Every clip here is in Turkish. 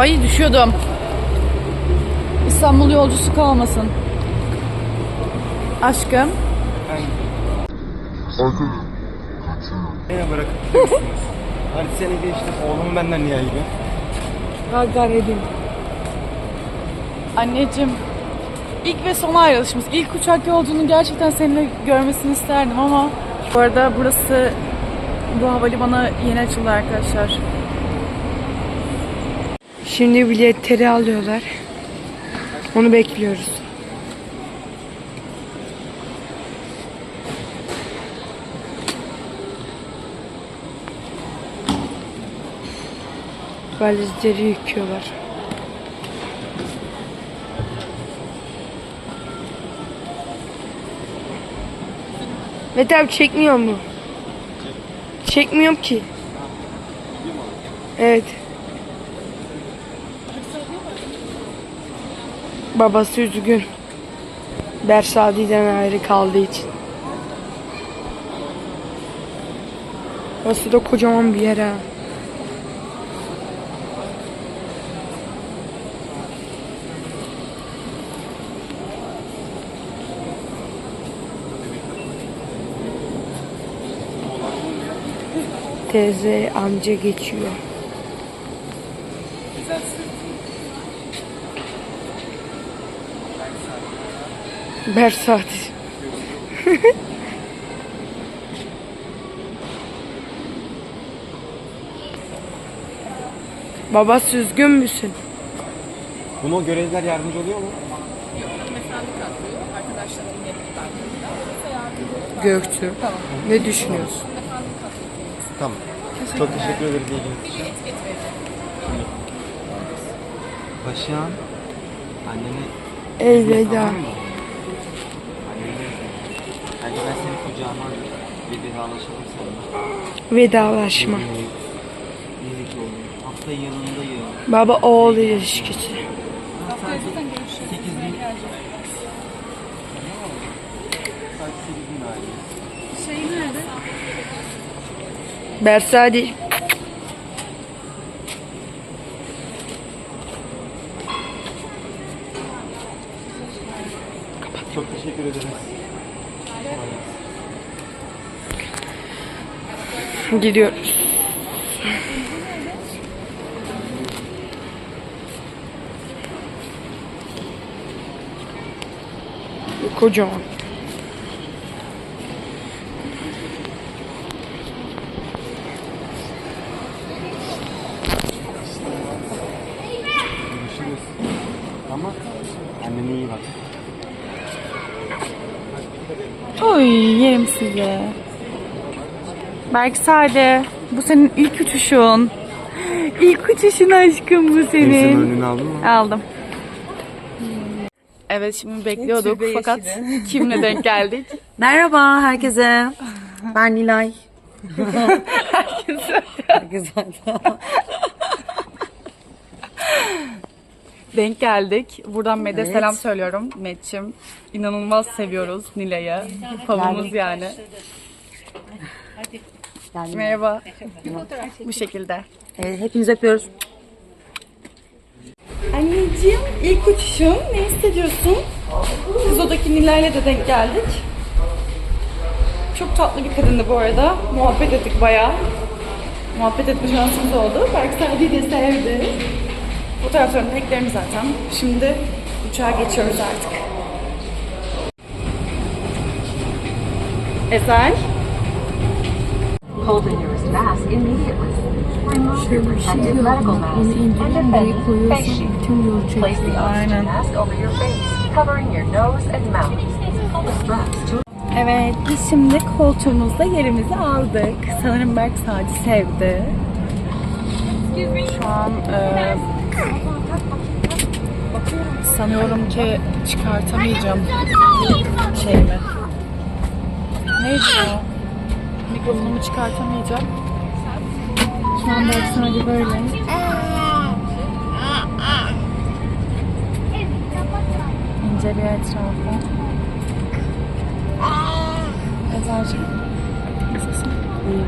Ay düşüyordum. İstanbul yolcusu kalmasın. Aşkım. Beni bırakıp. Hadi sene geçti. Oğlumu benden niye ayırıyor? Hagar edeyim. Anneciğim. ilk ve son ayrılışımız. İlk uçak yolculuğunu gerçekten seninle görmesini isterdim ama bu arada burası bu havalimanı yeni açıldı arkadaşlar. Şimdi biletleri alıyorlar. Onu bekliyoruz. Valizleri yıkıyorlar. Mete abi çekmiyor mu? Çekmiyorum ki. Evet. Babası üzgün. Bersadi'den ayrı kaldığı için. Burası da kocaman bir yer ha. Teyze amca geçiyor. Bersadi. Baba üzgün müsün? Buna görevliler yardımcı oluyor mu? Gökçü. Ne düşünüyorsun? Tamam. Çok teşekkür ederiz ilginiz için. Paşam. Annene Elveda. Hadi ben seni kucağıma alayım. Bir vedalaşalım seninle. Vedalaşma. İyilik oğlum. Hafta yanındayım. Baba oğul ilişkisi. 8 bin. Sadece 8 bin aile. Şey nerede? Bersadi. Çok teşekkür ederiz. Gidiyoruz. Kocaman. Ama annene iyi bak. Oy yerim sizi. Berksade. Bu senin ilk uçuşun. İlk uçuşun aşkım bu senin. önünü aldın mı? Aldım. Evet şimdi bekliyorduk fakat kimle denk geldik? Merhaba herkese. Ben Nilay. Herkese. Denk geldik. Buradan Med'e selam söylüyorum. Med'çim inanılmaz seviyoruz Nilay'ı. Favımız yani. Merhaba. Bu şekilde. Evet, hepinizi öpüyoruz. Anneciğim ilk uçuşun ne hissediyorsun? Biz odaki Nilay'la da denk geldik. Çok tatlı bir kadındı bu arada. Muhabbet ettik bayağı. Muhabbet etme şansımız oldu. Belki Sadi'yi de sevdi. Fotoğraflarını eklerim zaten. Şimdi uçağa geçiyoruz artık. Ezel. Hold the nearest mask immediately. Remove your protective medical mask and then face shield. Place the oxygen mask over your face, covering your nose and mouth. Pull the straps to Evet, biz şimdi koltuğumuzda yerimizi aldık. Sanırım Berk Sadi sevdi. Şu an e, sanıyorum ki çıkartamayacağım şeyimi. Neydi o? Mikrofonumu çıkartamayacağım. Şu an Berk Sadi böyle. İnceliyor etrafı. Ezel'cim. Nasılsın? İyi.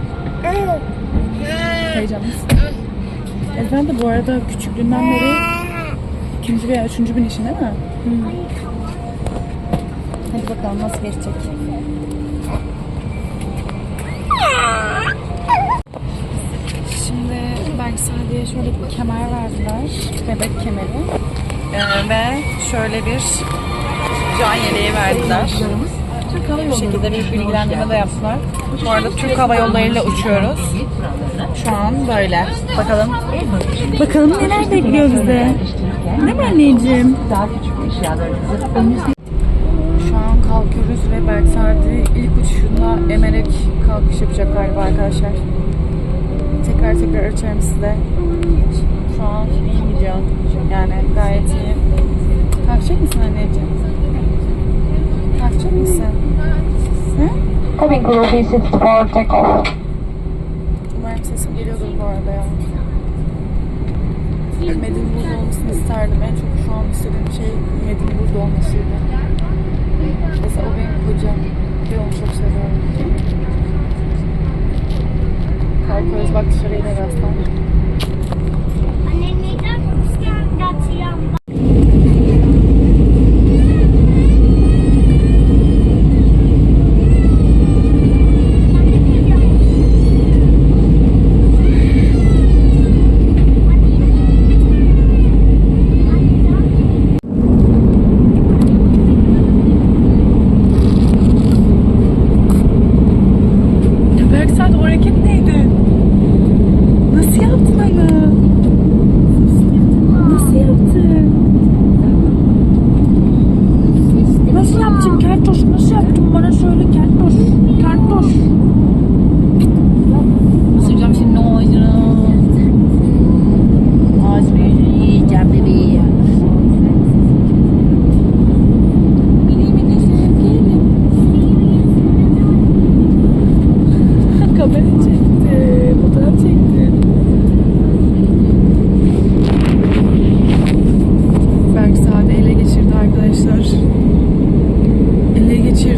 Heyecanlısın. Ezber de bu arada küçüklüğünden beri ikinci veya üçüncü binişin değil mi? Hadi bakalım nasıl geçecek. Berksade'ye şöyle bir kemer verdiler. Bebek kemeri. Ee, ve şöyle bir can yeleği verdiler. Bu şekilde bir bilgilendirme de yaptılar. Bu arada Türk Hava Yolları ile uçuyoruz. Şu an böyle. Bakalım. Bakalım neler bekliyor bize. Değil mi anneciğim? Şu an kalkıyoruz ve Berksadi ilk uçuşunda emerek kalkış yapacak galiba arkadaşlar. Tekrar tekrar açarım size. Şu an iyi gidiyor. Yani gayet iyi. Kalkacak mısın anneciğim? Kalkacak mısın? Cabin crew visits for takeoff. Umarım sesim geliyordur bu arada ya. Medin burada olmasını isterdim. En çok şu an istediğim şey Medin burada olmasıydı.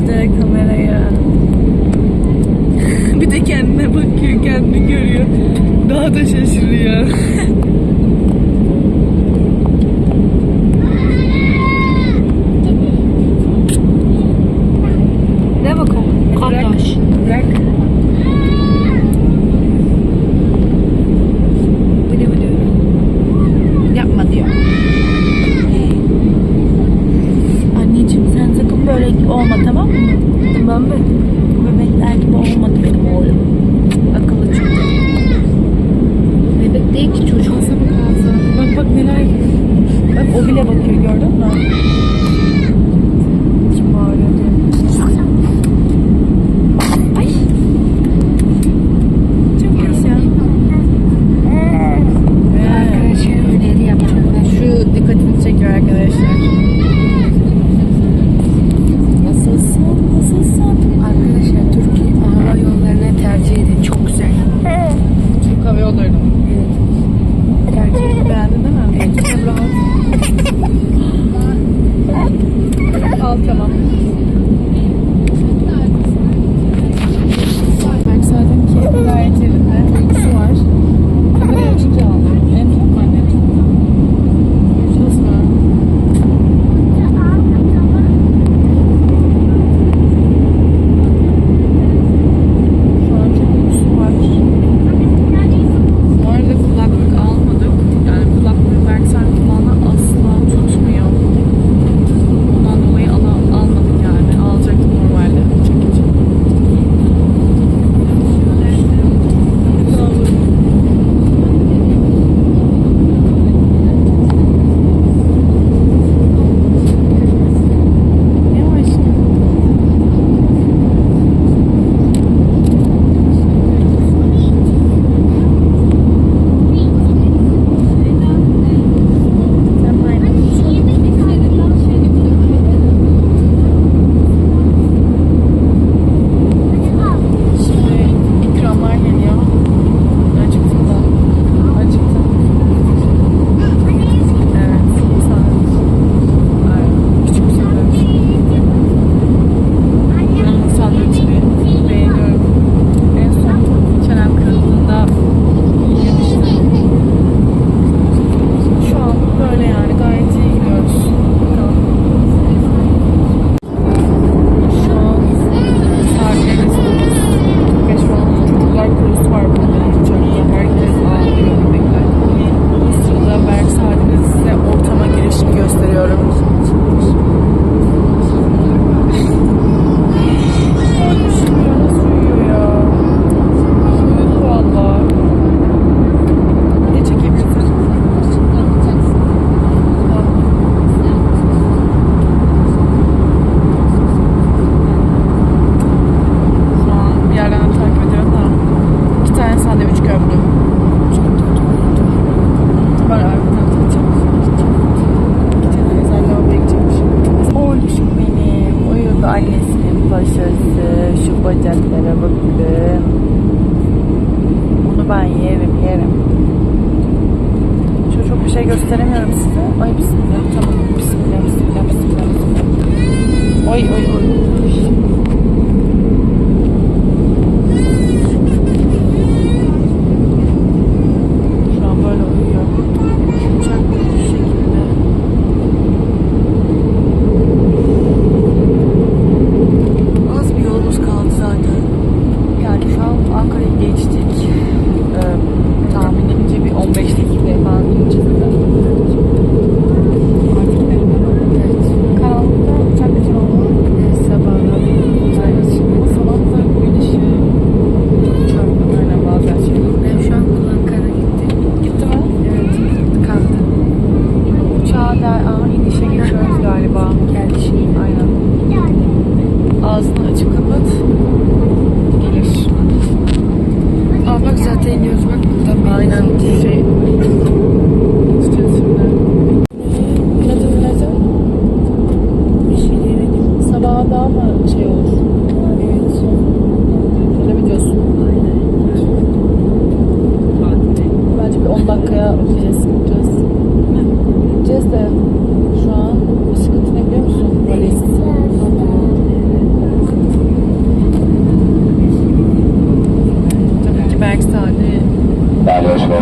Geçirdi kamerayı. bir de kendine bakıyor, kendini görüyor. Daha da şaşırıyor. Ne bakalım? Kardeş. Bırak. Bıdı bıdı. Yapma diyor. Anneciğim sen sakın böyle olma tamam mı? Tamam mı? Bebekler gibi olmadı benim oğlum. Akıllı çocuk. Bebek değil ki çocuk. Ağza bak ağza. Bak bak neler. Bak o bile bakıyor gördün mü?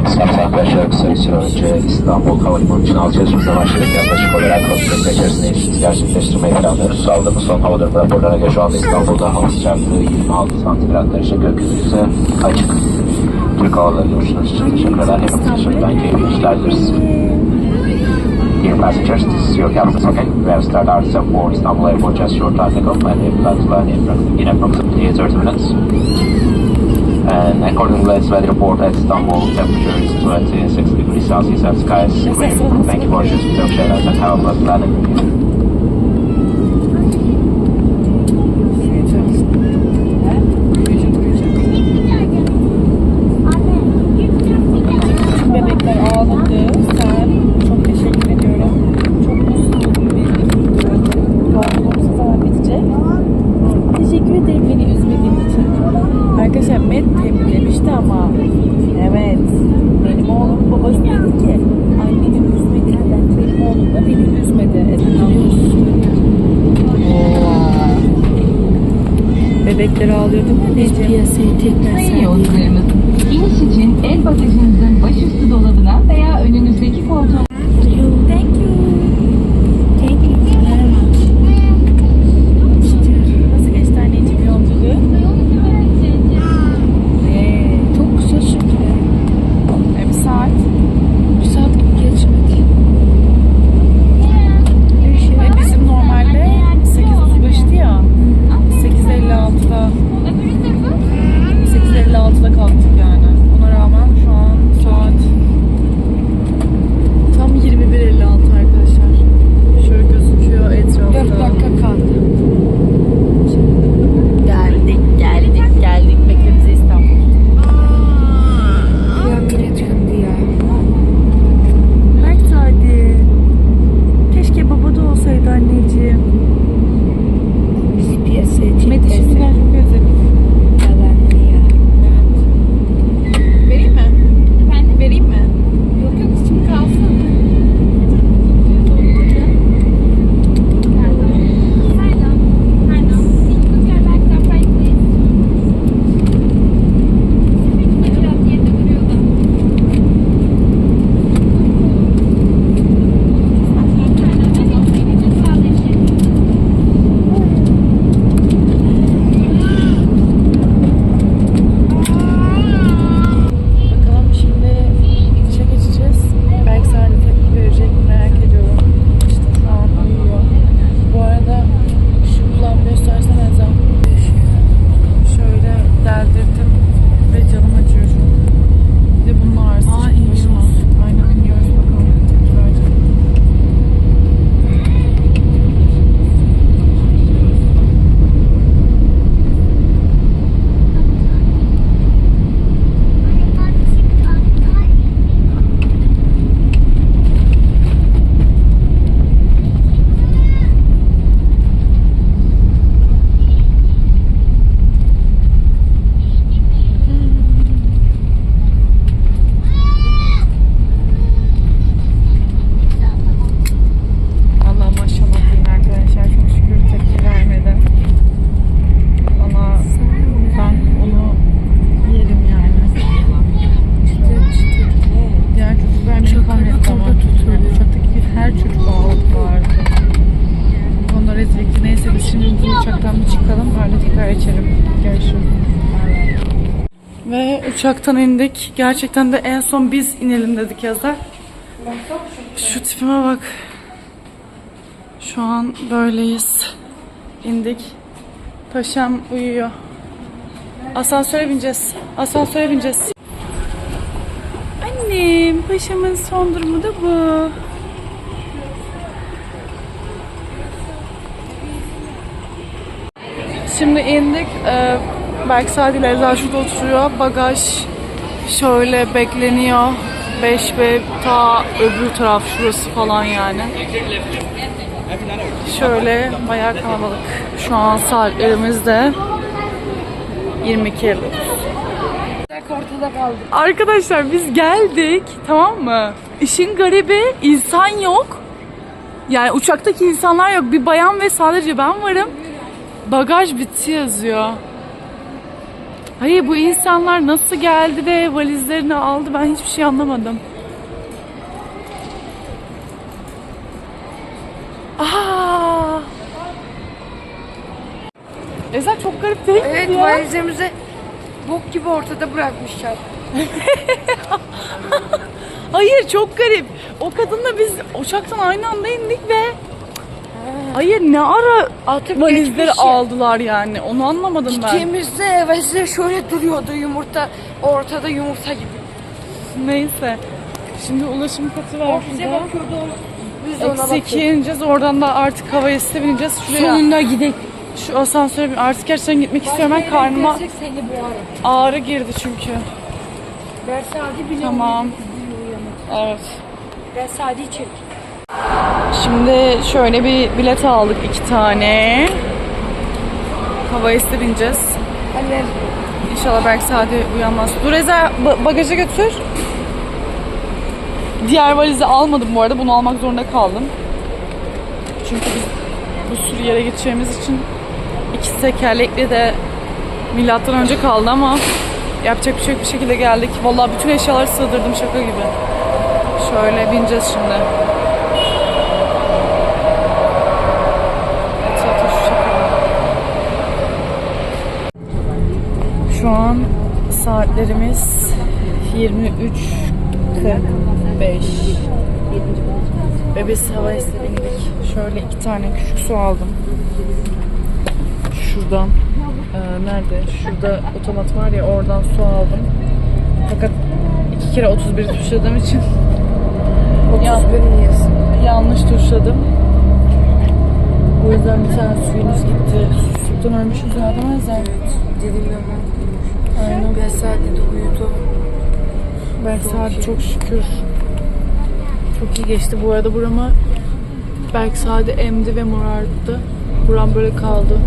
Arkadaşlar kısa bir süre önce İstanbul Havalimanı için alacağız. Hızla başladık. Yaklaşık olarak 30 dakika içerisinde gerçekleştirmeyi planlıyoruz. Aldığımız son hava durumu raporlarına göre şu anda İstanbul'da hava sıcaklığı 26 santigrat derece gökyüzü ise açık. Türk Havaları görüşünüz için teşekkür eder. Hepinize şimdiden keyifli işler dileriz. Dear passengers, this is your captain okay? We have started our descent for Istanbul Airport just short time ago and we plan to land in approximately 30 minutes. And according to latest weather report at Istanbul, temperature is 26 degrees Celsius and sky is clear. Thank you for choosing Turkish Airlines and have a landing. Biz piyasayı tekrar sergileyelim. iniş için el bagajınızın başüstü dolabına Uçaktan indik. Gerçekten de en son biz inelim dedik yazar. Şu tipime bak. Şu an böyleyiz. İndik. Paşam uyuyor. Asansöre bineceğiz. Asansöre bineceğiz. Annem, paşamın son durumu da bu. Şimdi indik. Ee, Berk Sadi ile Eza şurada oturuyor. Bagaj şöyle bekleniyor. 5 ve ta öbür taraf şurası falan yani. Şöyle bayağı kalabalık. Şu an saatlerimiz de 22.59. Ortada kaldı. Arkadaşlar biz geldik tamam mı? İşin garibi insan yok. Yani uçaktaki insanlar yok. Bir bayan ve sadece ben varım. Bagaj bitti yazıyor. Hayır bu insanlar nasıl geldi de valizlerini aldı ben hiçbir şey anlamadım. Aa! Ezel çok garip değil mi Evet ya? valizimizi bok gibi ortada bırakmışlar. Hayır çok garip. O kadınla biz uçaktan aynı anda indik ve Hayır ne ara Atıp valizleri geçmiş ya. aldılar yani. Onu anlamadım ben. Gittiğimizde valizler şöyle duruyordu yumurta ortada yumurta gibi. Neyse. Şimdi ulaşım katı var Bize şurada. bakıyordu. Biz de ona Eksi bakıyorduk. ikiye ineceğiz. Oradan da artık hava yasına bineceğiz. Şuraya Sonunda gidelim. şu asansöre bin- Artık gerçekten gitmek istiyorum. Ben karnıma Gidersek seni boğarım. ağrı girdi çünkü. Ben Sadi bile Tamam. uyuyor. Evet. Ben Sadi'yi çek. Şimdi şöyle bir bilet aldık iki tane. Hava yasına bineceğiz. Annem İnşallah belki Sadi uyanmaz. Dur Eza ba- bagaja götür. Diğer valizi almadım bu arada. Bunu almak zorunda kaldım. Çünkü biz bu sürü yere geçeceğimiz için iki tekerlekli de milattan önce kaldı ama yapacak bir şey yok bir şekilde geldik. Vallahi bütün eşyaları sığdırdım şaka gibi. Şöyle bineceğiz şimdi. Saatlerimiz 23.45 ve biz hava bindik. Şöyle iki tane küçük su aldım. Şuradan. Ee, nerede? Şurada otomat var ya oradan su aldım. Fakat iki kere 31 tuşladığım için ya, 31 yazın. yanlış tuşladım. O yüzden bir tane suyumuz gitti. Susuzluktan ölmüşüz ya değil mi Ezel? Dedim ya ben. Aynen. Ben Sadi de uyudu. Belki saat çok şükür çok iyi geçti. Bu arada burama belki saati emdi ve morardı. Buram böyle kaldı.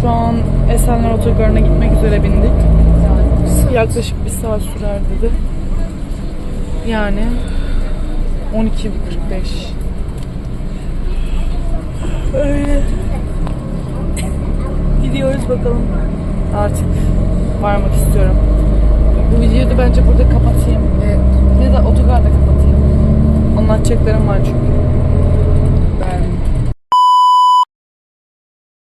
Şu an Esenler Otogarı'na gitmek üzere bindik. Yaklaşık bir saat sürer dedi. Yani 12.45 Öyle. Gidiyoruz bakalım. Artık varmak istiyorum. Bu videoyu da bence burada kapatayım. Evet. Ya da otogarda kapatayım. Anlatacaklarım var çünkü.